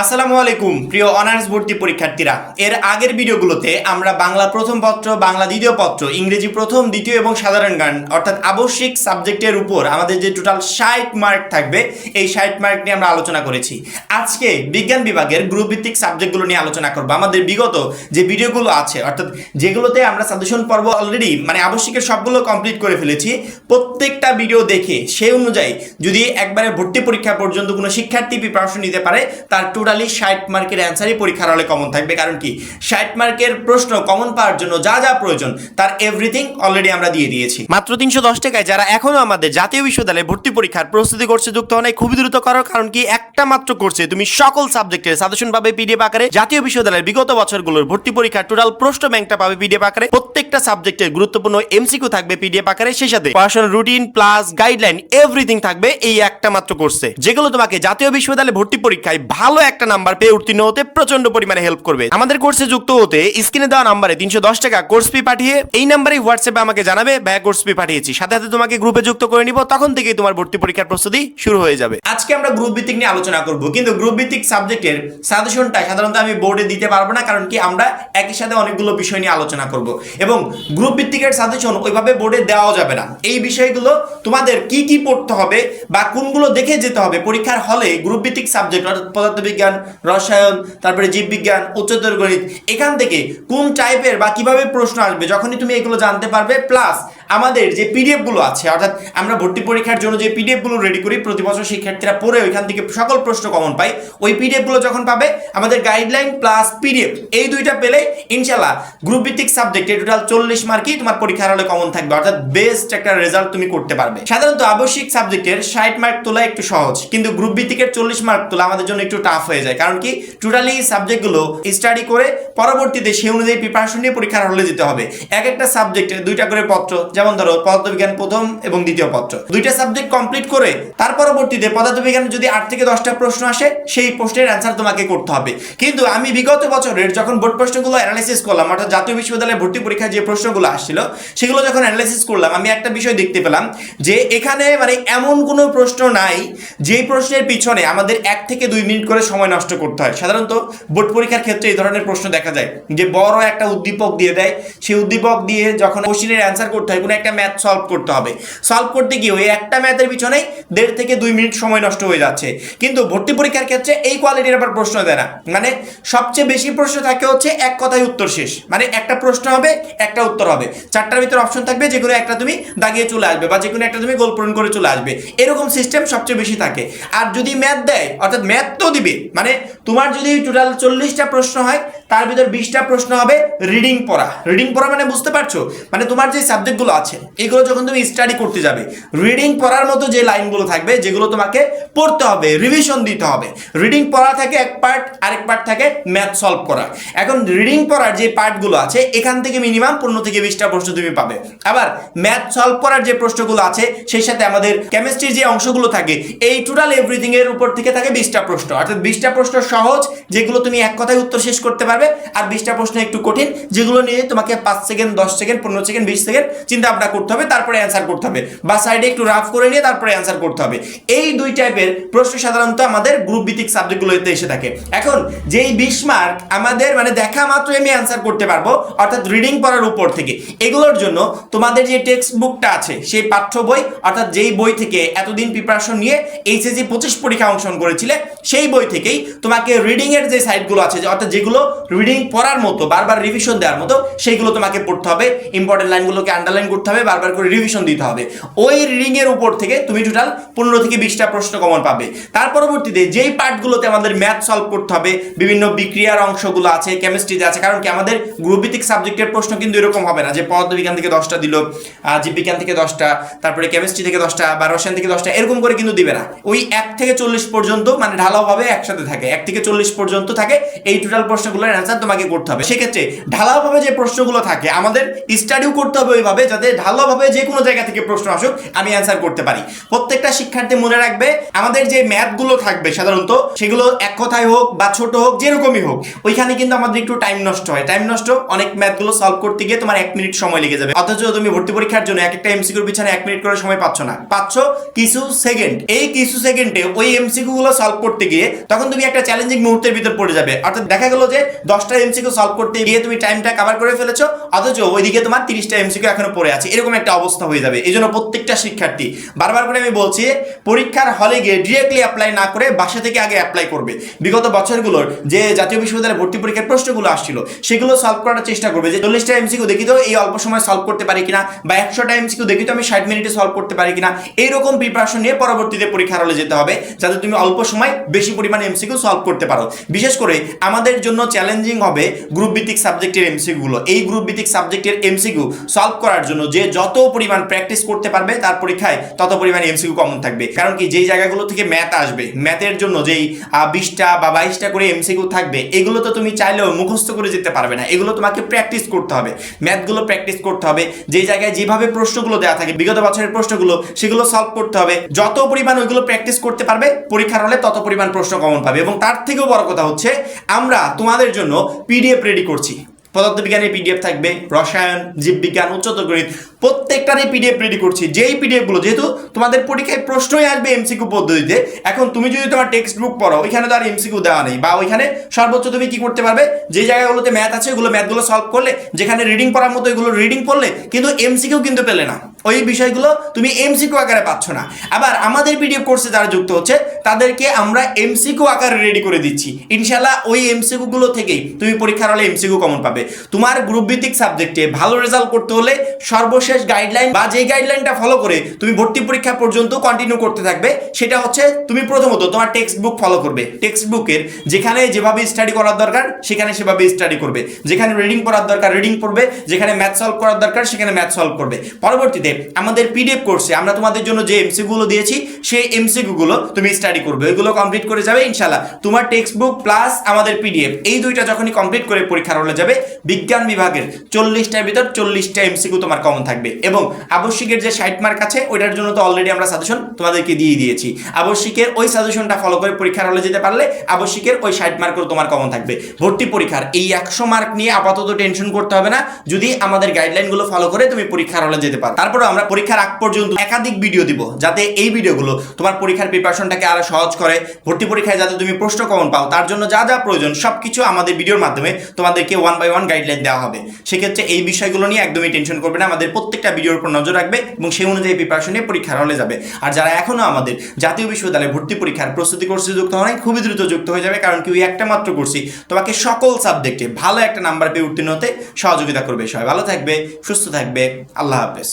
আসসালামু আলাইকুম, প্রিয় অনার্স ভর্তি পরীক্ষার্থীরা। এর আগের ভিডিওগুলোতে আমরা বাংলা প্রথম পত্র, বাংলা দ্বিতীয় পত্র, ইংরেজি প্রথম, দ্বিতীয় এবং সাধারণ গান, অর্থাৎ আবশ্যিক সাবজেক্টের উপর আমাদের যে টোটাল ষাট মার্ক থাকবে, এই ষাট মার্ক নিয়ে আমরা আলোচনা করেছি। আজকে বিজ্ঞান বিভাগের গ্রুপ ভিত্তিক সাবজেক্টগুলো নিয়ে আলোচনা করব। আমাদের বিগত যে ভিডিওগুলো আছে, অর্থাৎ যেগুলোতে আমরা সাজেশন পর্ব অলরেডি মানে আবশ্যিকের সবগুলো কমপ্লিট করে ফেলেছি, প্রত্যেকটা ভিডিও দেখে, সেই অনুযায়ী যদি একবারে ভর্তি পরীক্ষা পর্যন্ত কোনো শিক্ষার্থী প্রিপারেশন নিতে পারে, তার টোটালি ষাট মার্কের অ্যান্সারই পরীক্ষার হলে কমন থাকবে। কারণ কি? ষাট মার্কের প্রশ্ন কমন পাওয়ার জন্য যা যা প্রয়োজন, তার এভরিথিং অলরেডি আমরা দিয়ে দিয়েছি। মাত্র তিনশো দশ টাকায় যারা এখনও আমাদের জাতীয় বিশ্ববিদ্যালয়ে ভর্তি পরীক্ষার প্রস্তুতি করছে, যুক্ত হয় খুবই দ্রুত করো, কারণ কি একটা মাত্র কোর্সে তুমি সকল সাবজেক্টের সাজেশন পাবে পিডিএফ আকারে জাতীয় বিশ্ববিদ্যালয়ের বিগত বছরগুলোর ভর্তি পরীক্ষার টোটাল প্রশ্ন ব্যাংকটা পাবে পিডিএফ আকারে। প্রত্যেকটা সাবজেক্টের গুরুত্বপূর্ণ এমসিকিউ থাকবে পিডিএফ আকারে। সেই সাথে পড়াশোনার রুটিন প্লাস গাইডলাইন এভরিথিং থাকবে এই একটা মাত্র কোর্সে যেগুলো তোমাকে জাতীয় বিশ্ববিদ্যালয়ে ভর্তি পরীক্ষায় ভালো একটা নাম্বার পেয়ে উত্তীর্ণ হতে প্রচণ্ড পরিমাণে হেল্প করবে। আমাদের কোর্সে যুক্ত হতে স্ক্রিনে দেওয়া নাম্বারে তিনশো দশ টাকা কোর্স ফি পাঠিয়ে এই নাম্বারে হোয়াটসঅ্যাপে আমাকে জানাবে ব্যয় কোর্স ফি পাঠিয়েছি। সাথে সাথে তোমাকে গ্রুপে যুক্ত করে নিব, তখন থেকেই তোমার ভর্তি পরীক্ষার প্রস্তুতি শুরু হয়ে যাবে। আজকে আমরা গ্রুপ ভিত্তিক নিয়ে আলোচনা করব, কিন্তু গ্রুপ ভিত্তিক সাবজেক্টের সাজেশনটা সাধারণত আমি বোর্ডে দিতে পারব না, কারণ কি আমরা একই সাথে অনেকগুলো বিষয় নিয়ে আলোচনা করব। এবং গ্রুপ ভিত্তিকের সাজেশন ওইভাবে বোর্ডে দেওয়াও যাবে না। এই বিষয়গুলো তোমাদের কি কি পড়তে হবে বা কোনগুলো দেখে যেতে হবে পরীক্ষার হলে গ্রুপ ভিত্তিক সাবজেক্ট অর্থাৎ পদার্থবিজ্ঞান রসায়ন, তারপরে জীববিজ্ঞান উচ্চতর গণিত, এখান থেকে কোন টাইপের বা কীভাবে প্রশ্ন আসবে, যখনই তুমি এগুলো জানতে পারবে প্লাস আমাদের যে পিডিএফগুলো আছে, অর্থাৎ আমরা ভর্তি পরীক্ষার জন্য যে পিডিএফগুলো রেডি করি, প্রতি বছর শিক্ষার্থীরা পড়ে ওইখান থেকে সকল প্রশ্ন কমন পাই ওই পিডিএফগুলো যখন পাবে, আমাদের গাইডলাইন প্লাস পিডিএফ এই দুইটা পেলে ইনশাল্লাহ গ্রুপ ভিত্তিক সাবজেক্টে টোটাল চল্লিশ মার্কই তোমার পরীক্ষার হলে কমন থাকবে, অর্থাৎ বেস্ট একটা রেজাল্ট তুমি করতে পারবে। সাধারণত আবশ্যিক সাবজেক্টের ষাট মার্ক তোলা একটু সহজ, কিন্তু গ্রুপ ভিত্তিকের চল্লিশ মার্ক তোলা আমাদের জন্য একটু টাফ হয়ে যায়, কারণ কি টোটালি সাবজেক্টগুলো স্টাডি করে পরবর্তীতে সেই অনুযায়ী প্রিপারেশন নিয়ে পরীক্ষার হলে যেতে হবে। এক একটা সাবজেক্টের দুইটা করে পত্র যেমন ধরো পদার্থবিজ্ঞান প্রথম এবং দ্বিতীয় পত্র। দুইটা সাবজেক্ট কমপ্লিট করে তার পরবর্তীতে পদার্থবিজ্ঞানে যদি আট থেকে দশটা প্রশ্ন আসে, সেই প্রশ্নের অ্যান্সার তোমাকে করতে হবে। কিন্তু আমি বিগত বছরের যখন বোর্ড প্রশ্নগুলো অ্যানালাইসিস করলাম, অর্থাৎ জাতীয় বিশ্ববিদ্যালয়ে ভর্তি পরীক্ষায় যে প্রশ্নগুলো আসছিল, সেগুলো যখন অ্যানালাইসিস করলাম, আমি একটা বিষয় দেখতে পেলাম যে এখানে মানে এমন কোনো প্রশ্ন নাই যেই প্রশ্নের পিছনে আমাদের এক থেকে দুই মিনিট করে সময় নষ্ট করতে হয়। সাধারণত বোর্ড পরীক্ষার ক্ষেত্রে এই ধরনের প্রশ্ন দেখা যায় যে বড় একটা উদ্দীপক দিয়ে দেয়। সেই উদ্দীপক দিয়ে যখন কোশ্চিনের অ্যান্সার করতে হয় কোনো একটা ম্যাথ সলভ করতে হবে। সলভ করতে গিয়ে ওই একটা ম্যাথের পিছনেই দেড় থেকে দুই মিনিট সময় নষ্ট হয়ে যাচ্ছে। কিন্তু ভর্তি পরীক্ষার ক্ষেত্রে এই কোয়ালিটির আবার প্রশ্ন দেয় না। মানে সবচেয়ে বেশি প্রশ্ন থাকে হচ্ছে এক কথায় উত্তর শেষ। মানে একটা প্রশ্ন হবে, একটা উত্তর হবে। চারটার ভিতরে অপশন থাকবে যেগুলো একটা তুমি দাগিয়ে চলে আসবে বা যে কোনো একটা তুমি গোল পূরণ করে চলে আসবে। এরকম সিস্টেম সবচেয়ে বেশি থাকে। আর যদি ম্যাথ দেয়, অর্থাৎ ম্যাথ তো দিবে মানে তোমার যদি টোটাল চল্লিশটা প্রশ্ন হয়, তার ভিতর বিশটা প্রশ্ন হবে রিডিং পড়া। রিডিং পড়া মানে বুঝতে পারছ? মানে তোমার যে সাবজেক্টগুলো আছে, এগুলো যখন তুমি স্টাডি করতে যাবে রিডিং পড়ার মতো যে লাইনগুলো থাকবে, যেগুলো তোমাকে পড়তে হবে রিভিশন দিতে হবে। রিডিং পড়া থাকে এক পার্ট আরেক পার্ট থাকে ম্যাথ সলভ করা। এখন রিডিং পড়ার যে পার্টগুলো আছে, এখান থেকে মিনিমাম পনেরো থেকে বিশটা প্রশ্ন তুমি পাবে। আবার ম্যাথ সলভ করার যে প্রশ্নগুলো আছে, সেই সাথে আমাদের কেমিস্ট্রির যে অংশগুলো থাকে, এই টোটাল এভরিথিং এর উপর থেকে থাকে বিশটা প্রশ্ন। অর্থাৎ বিশটা প্রশ্ন সহজ, যেগুলো তুমি এক কথায় উত্তর শেষ করতে পারবে, আর বিশটা প্রশ্ন একটু কঠিন, যেগুলো নিয়ে তোমাকে পাঁচ সেকেন্ড দশ সেকেন্ড পনেরো সেকেন্ড বিশ সেকেন্ড চিন্তা ভাবনা করতে হবে, তারপরে অ্যান্সার করতে হবে। বা সাইডে একটু রাফ করে নিয়ে তারপরে অ্যান্সার করতে হবে। এই দুই টাইপের প্রশ্ন সাধারণত আমাদের গ্রুপ ভিত্তিক সাবজেক্টগুলোতে এসে থাকে। এখন, যেই বিশ মার্ক আমাদের মানে দেখা মাত্র আমি অ্যান্সার করতে পারব, অর্থাৎ রিডিং পড়ার উপর থেকে। এগুলোর জন্য তোমাদের যে টেক্সট বুকটা আছে, সেই পাঠ্য বই, অর্থাৎ যেই বই থেকে এতদিন প্রিপারেশন নিয়ে এইচএসি পঁচিশ পরীক্ষা অংশগ্রহণ করেছিলে, সেই বই থেকেই তোমাকে রিডিং এর যে সাইটগুলো আছে অর্থাৎ যেগুলো রিডিং পড়ার মতো, বারবার রিভিশন দেওয়ার মতো, সেইগুলো তোমাকে পড়তে হবে। ইম্পর্টেন্ট লাইনগুলোকে আন্ডারলাইন করতে হবে, বারবার করে রিভিশন দিতে হবে। ওই রিডিং এর উপর থেকে তুমি টোটাল পনেরো থেকে বিশটা প্রশ্ন কমন পাবে। তার পরবর্তীতে যেই পার্টগুলোতে আমাদের ম্যাথ সলভ করতে হবে, বিভিন্ন বিক্রিয়ার অংশগুলো আছে কেমিস্ট্রিতে আছে, কারণ কি আমাদের গ্রুপভিত্তিক সাবজেক্টের প্রশ্ন কিন্তু এরকম হবে না যে পদার্থবিজ্ঞান থেকে দশটা দিল জীববিজ্ঞান থেকে দশটা, তারপরে কেমিস্ট্রি থেকে দশটা বা রসায়ন থেকে দশটা, এরকম করে কিন্তু দিবে না। ওই এক থেকে চল্লিশ পর্যন্ত মানে ঢালাওভাবে একসাথে থাকে। এক থেকে চল্লিশ পর্যন্ত থাকে, এই টোটাল প্রশ্নগুলোর অ্যান্সার তোমাকে করতে হবে। সেক্ষেত্রে ঢালাওভাবে যে প্রশ্নগুলো থাকে, আমাদের স্টাডিও করতে হবে ওইভাবে যাতে ঢালোভাবে যে কোনো জায়গা থেকে প্রশ্ন আসুক, আমি অ্যান্সার করতে পারি। প্রত্যেকটা শিক্ষার্থী মনে রাখবে আমাদের যে ম্যাথগুলো থাকবে সাধারণত, সেগুলো এক কথায় হোক বা ছোট হোক, যেরকমই হোক, ওইখানে কিন্তু আমাদের একটু টাইম নষ্ট হয়। টাইম নষ্ট অনেক ম্যাথগুলো সলভ করতে গিয়ে তোমার এক মিনিট সময় লেগে যাবে। অথচ তুমি ভর্তি পরীক্ষার জন্য এক একটা এমসিকিউর পিছনে এক মিনিট করে সময় পাচ্ছ না। পাচ্ছ কিছু সেকেন্ড এই কিছু সেকেন্ডে ওই এমসিকিউ গুলো সলভ করতে গিয়ে তখন তুমি একটা চ্যালেঞ্জিং মুহূর্তের ভিতর পড়ে যাবে। অর্থাৎ দেখা গেল যে দশটা এমসিকিউ সলভ করতে গিয়ে তুমি টাইমটা কভার করে ফেলেছো, অথচ ওইদিকে তোমার তিরিশটা এমসিকিউ এখনও পড়ে আছে। এরকম একটা অবস্থা হয়ে যাবে। এই জন্য প্রত্যেকটা শিক্ষার্থী, বারবার করে আমি বলছি, পরীক্ষার হলে গিয়ে ডিরেক্টলি অ্যাপ্লাই না করে বাসা থেকে আগে অ্যাপ্লাই করবে। বিগত বছরগুলোর যে জাতীয় বিশ্ববিদ্যালয়ে ভর্তি পরীক্ষার প্রশ্নগুলো আসছিল, সেগুলো সলভ করার চেষ্টা করবে যে চল্লিশটা এমসিকিউ দেখি তো এই অল্প সময় সলভ করতে পারি কিনা, বা একশোটা এমসিকিউ দেখি তো আমি ষাট মিনিটে সলভ করতে পারি কিনা, এইরকম প্রিপারেশন নিয়ে পরবর্তীতে পরীক্ষার হলে যেতে হবে, যাতে তুমি অল্প সময় বেশি পরিমাণে এমসিকিউ সলভ করতে পারো। বিশেষ করে আমাদের জন্য চ্যালেঞ্জিং হবে গ্রুপ ভিত্তিক সাবজেক্টের এমসিকিউগুলো এই গ্রুপ ভিত্তিক সাবজেক্টের এমসিকিউ সলভ করার জন্য যে যত পরিমাণ প্র্যাকটিস করতে পারবে, তার পরীক্ষায় তত পরিমাণ এমসিকিউ কমন থাকবে। কারণ কি, যেই জায়গাগুলো থেকে ম্যাথ আসবে। ম্যাথের জন্য যেই বিশটা বা বাইশটা করে এমসিকিউ থাকবে, এগুলো তো তুমি চাইলেও মুখস্থ করে যেতে পারবে না। এগুলো তোমাকে প্র্যাকটিস করতে হবে। ম্যাথগুলো প্র্যাকটিস করতে হবে। যেই জায়গায় যেভাবে প্রশ্নগুলো দেওয়া থাকে, বিগত বছরের প্রশ্নগুলো, সেগুলো সলভ করতে হবে। যত পরিমাণ ওইগুলো প্র্যাকটিস করতে পারবে, পরীক্ষার হলে তত পরিমাণ প্রশ্ন কমন পাবে। এবং তার থেকেও বড় কথা হচ্ছে, আমরা তোমাদের জন্য পিডিএফ রেডি করছি। পদার্থবিজ্ঞানের পিডিএফ থাকবে, রসায়ন, জীববিজ্ঞান, উচ্চতর গণিত, প্রত্যেকটারই পিডিএফ রেডি করছি। যেই পিডিএফগুলো, যেহেতু তোমাদের পরীক্ষায় প্রশ্নই আসবে এমসিকিউ পদ্ধতিতে, এখন তুমি যদি তোমার টেক্সট বুক পড়ো, ওইখানে তো আর এমসিকিউ দেওয়া নেই, বা ওইখানে সর্বোচ্চ তুমি কি করতে পারবে? যে জায়গাগুলোতে ম্যাথ আছে, ওগুলো ম্যাথগুলো সলভ করলে, যেখানে রিডিং পড়ার মতো এগুলো রিডিং পড়লে, কিন্তু এমসিকিউ কিন্তু পেলে না। ওই বিষয়গুলো তুমি এমসিকিউ আকারে পাচ্ছ না। আবার আমাদের পিডিএফ কোর্সে যারা যুক্ত হচ্ছে, তাদেরকে আমরা এমসিকিউ আকারে রেডি করে দিচ্ছি। ইনশাল্লাহ ওই এমসিকিউ গুলো থেকেই তুমি পরীক্ষার হলে এমসিকিউ কমন পাবে। তোমার গ্রুপ ভিত্তিক সাবজেক্টে ভালো রেজাল্ট করতে হলে সর্বশেষ গাইডলাইন বা যে গাইডলাইনটা ফলো করে তুমি ভর্তি পরীক্ষা পর্যন্ত কন্টিনিউ করতে থাকবে, সেটা হচ্ছে তুমি প্রথমত তোমার টেক্সট বুক ফলো করবে। টেক্সট বুকের যেখানে যেভাবে স্টাডি করার দরকার, সেখানে সেভাবে স্টাডি করবে। যেখানে রিডিং পড়ার দরকার রিডিং পড়বে। যেখানে ম্যাথ সলভ করার দরকার, সেখানে ম্যাথ সলভ করবে। পরবর্তীতে আমাদের পিডিএফ কোর্সে আমরা তোমাদের জন্য যে এমসিগুলো দিয়েছি, সেই এমসিগুলো তুমি স্টাডি করবে। ওইগুলো কমপ্লিট করে যাবে ইনশাল্লাহ তোমার টেক্সট বুক প্লাস আমাদের পিডিএফ এই দুইটা যখনই কমপ্লিট করে পরীক্ষার হলে যাবে, বিজ্ঞান বিভাগের চল্লিশটার ভিতর চল্লিশটা এমসিকিউ তোমার কমন থাকবে। এবং আবশ্যিকের যে ষাট মার্ক আছে, ওইটার জন্য তো অলরেডি আমরা সাজেশন তোমাদেরকে দিয়ে দিয়েছি। আবশ্যিকের ওই সাজেশনটা ফলো করে পরীক্ষার হলে যেতে পারলে, আবশ্যিকের ওই ষাট মার্কও তোমার কমন থাকবে। ভর্তি পরীক্ষার এই একশো মার্ক নিয়ে আপাতত টেনশন করতে হবে না। যদি আমাদের গাইডলাইনগুলো ফলো করে তুমি পরীক্ষার হলে যেতে পারো। তারপরে আমরা পরীক্ষার আগ পর্যন্ত একাধিক ভিডিও দিব, যাতে এই ভিডিওগুলো তোমার পরীক্ষার প্রিপারেশনটাকে আরও সহজ করে। ভর্তি পরীক্ষায় যাতে তুমি প্রশ্ন কমন পাও, তার জন্য যা যা প্রয়োজন, সবকিছু আমাদের ভিডিওর মাধ্যমে তোমাদেরকে ওয়ান বাই ওয়ান গাইডলাইন দেওয়া হবে। সেক্ষেত্রে এই বিষয়গুলো নিয়ে একদমই টেনশন করবে না, আমাদের প্রত্যেকটা ভিডিওর উপর নজর রাখবে এবং সেই অনুযায়ী প্রিপারেশন নিয়ে পরীক্ষার হলে যাবে। আর যারা এখনও আমাদের জাতীয় বিশ্ববিদ্যালয়ে ভর্তি পরীক্ষার প্রস্তুতি কোর্সে যুক্ত হয় খুবই দ্রুত যুক্ত হয়ে যাবে, কারণ কি ওই একটা মাত্র কোর্সই তোমাকে সকল সাবজেক্টে ভালো একটা নাম্বার পেয়ে উত্তীর্ণ হতে সহযোগিতা করবে সবাই। ভালো থাকবে, সুস্থ থাকবে, আল্লাহ হাফেজ।